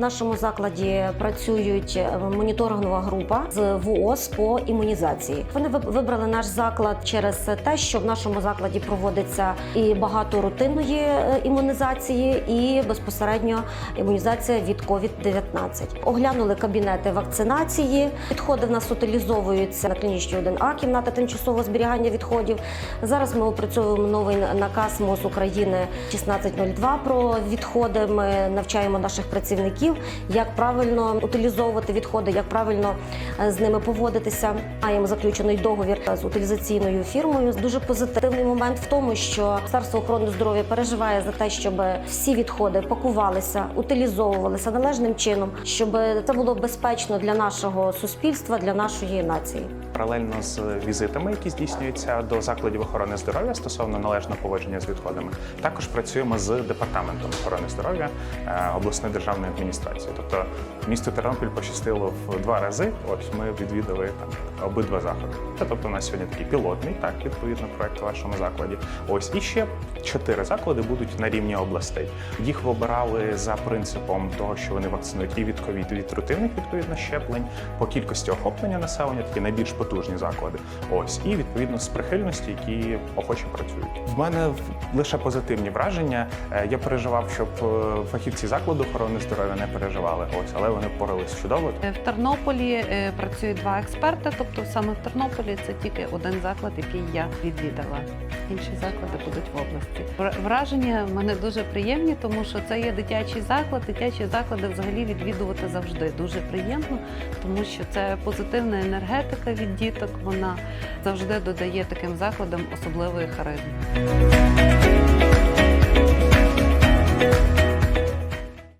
нашому закладі працюють е, моніторингова група з ВООЗ по імунізації. Вони виб- вибрали наш заклад через те, що в нашому закладі проводиться і багато рутинної е, імунізації, і безпосередньо імунізація від COVID-19. Оглянули кабінети вакцинації. Відходи в нас утилізовуються на клінічній 1А, кімната тимчасового зберігання відходів. Зараз ми опрацьовуємо новий наказ МОЗ України 1602 про відходи. Ми навчаємо наших працівників, як правильно утилізовувати відходи, як правильно е, з ними поводитися. Маємо заключений договір з утилізаційною фірмою. Дуже позитивний момент в тому, що Міністерство охорони здоров'я переживає за те, щоб всі відходи пакувалися, утилізовувалися належним чином, щоб це було безпечно для нашого суспільства, для нашої нації. Паралельно з візитами, які здійснюються до закладів охорони здоров'я стосовно належного поводження з відходами, також працюємо з департаментом охорони здоров'я е, обласної державної адміністрації. Тобто місту Тернопіль пощастило в два рази. От ми відвідали там обидва заходи. Тобто, у нас сьогодні такий пілотний, так відповідно проект у вашому закладі. Ось і ще чотири заклади будуть на рівні областей. Їх вибирали за принципом того, що вони вакцинують і від ковід, від рутинних відповідно щеплень по кількості охоплення населення, такі найбільш потужні заклади. Ось і відповідно з прихильності, які охоче працюють. В мене лише позитивні враження. Е, Я переживав, щоб е, фахівці закладу охорони здоров'я не переживали. Ось, але вони впорались чудово. В Тернополі е, працюють два експерти, тобто саме в Тернополі це тільки один заклад, який я відвідала. Інші заклади будуть в області. Враження в мене дуже приємні, тому що це є дитячий заклад. Дитячі заклади взагалі відвідувати завжди дуже приємно, тому що це позитивна енергетика від діток. Вона завжди додає таким закладам особливої харизми.